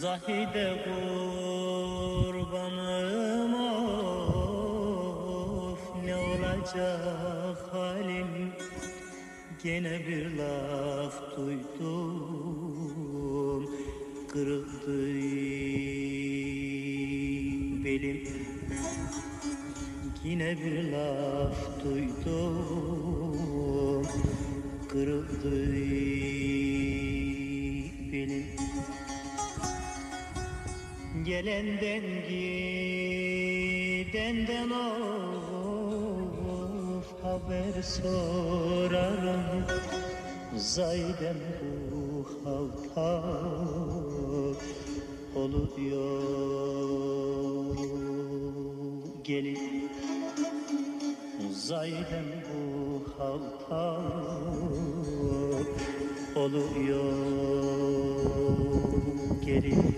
Zahide kurbanım of Ne olacak halim? Gene bir laf duydum Kırıldı belim. Yine bir laf duydum Kırıldı belim Gelenden gidenden of haber sorarım. Zaydem bu halta oluyor gelin. Zaydem bu halta oluyor gelin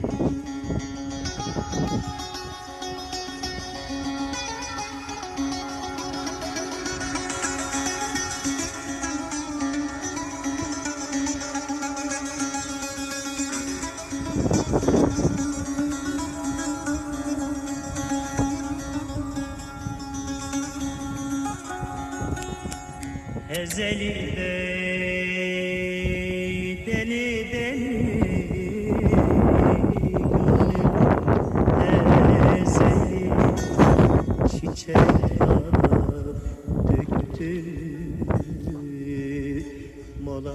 Ezeli gitti Mola